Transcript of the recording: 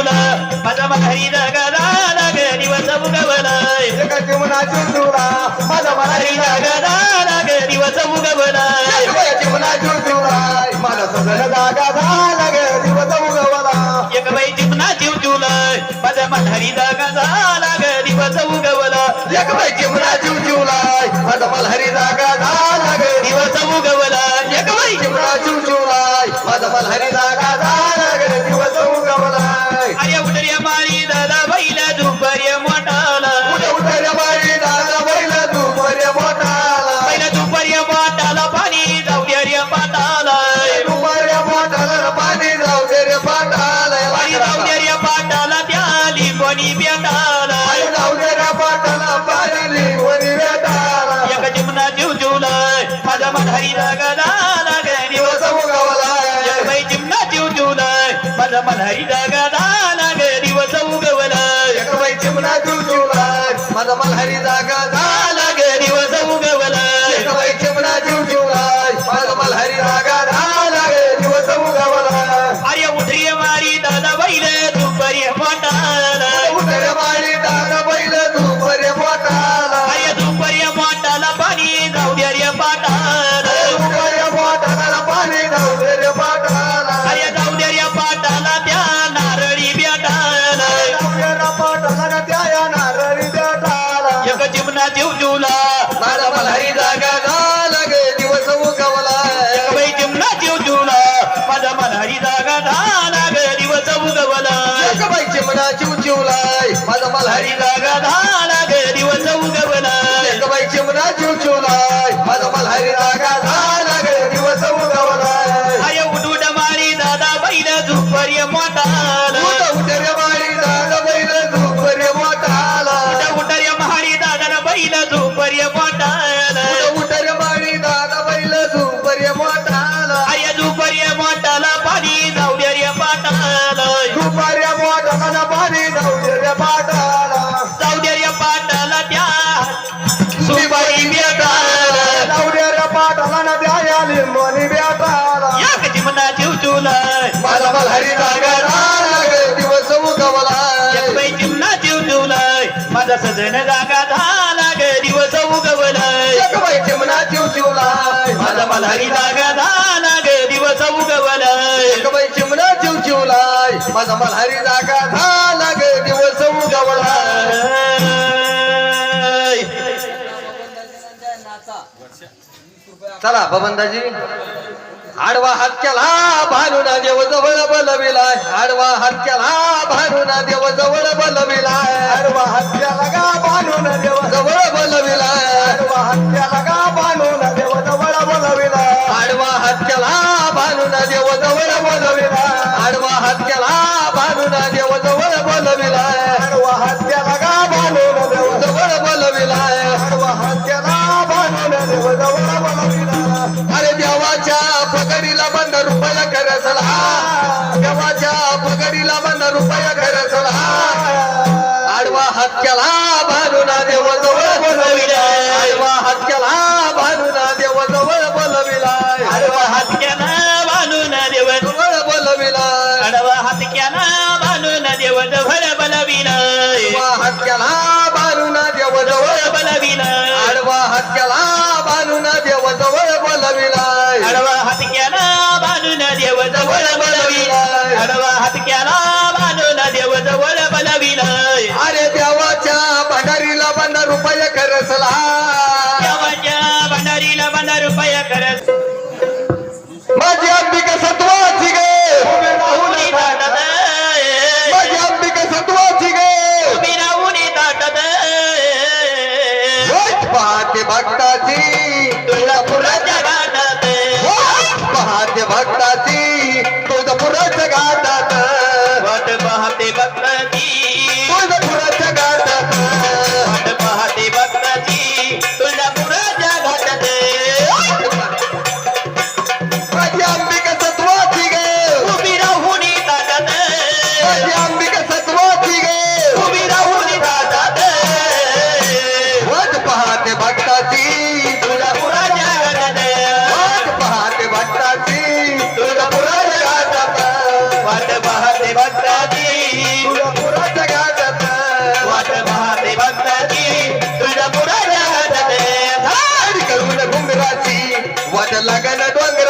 चिवचिवला माझा मल्हारी जागा लाग दिवस उगवलाय एका जीवनाची तुला. माझा मल्हारी मलाही जागा झाला ग दिवस उगवलाय तुला. माझा सजन झाला ग दिवस उगवला. एक बाई चिमणा चिवचिवलाय माझा मल्हारी जागा झाला दिवस उगवला. एक बाई जीवनाची तुला माझा मलाही जागा झाला दिवस उगवला. एक बाई जीवनाची तुला माझा मलाही जागा माझा चिमणा चिवचिवलाय माझा मल्हारी हरी जागा झाला ग दिवस उगवला एक बाई चिवचिवलाय माझा मल्हारी जागा झाला गे दिवस उगवलाय अरे उडूड मारी दादा बैल दुपारी मोठाला. उठ उठ रे बाळी दादा बैल झोपरे मोठाला. उठ रे महारी दादा बैल दुपारी मोठाला. जागा दिवस चिमणा जीव चुलाय माझा सजन जागा झाला ग दिवस उगवलाय. एक बाई चिमणा चिवचिवलाय माझा मल्हारी जागा झाला ग दिवस उगवलाय. एक बाई चिमणा चिवचिवलाय माझा मल्हारी जागा झाला गे दिवस उगवलाय. चला बबंदाजी आडवा हात केला भानुना देव जवळ बलविला. आडवा हात केला भानुना देव जवळ बलविला. आडवा हात केला गा भानुना देव जवळ बलविला. आडवा हात केला गा भानुना देव जवळ बलविला. आडवा हात केला भानुना देव जवळ बलविला. आडवा हात केला भानुना देव जवळ बलविला. आडवा हात केला गा भानुना देव जवळ बलविला. आडवा हात केला भानुना देव जवळ बलविला. अरे पगडीला बंद रुपया करसला देवाच्या पगडीला बंद रुपया करसला आडवा हात केला भानुना देव जवळ आडवा हात केला भानुना हडवा हात केला मानून देव जवळ बनविला अरे देवाच्या भंडारीला बंद रुपये करसला da lagana dongara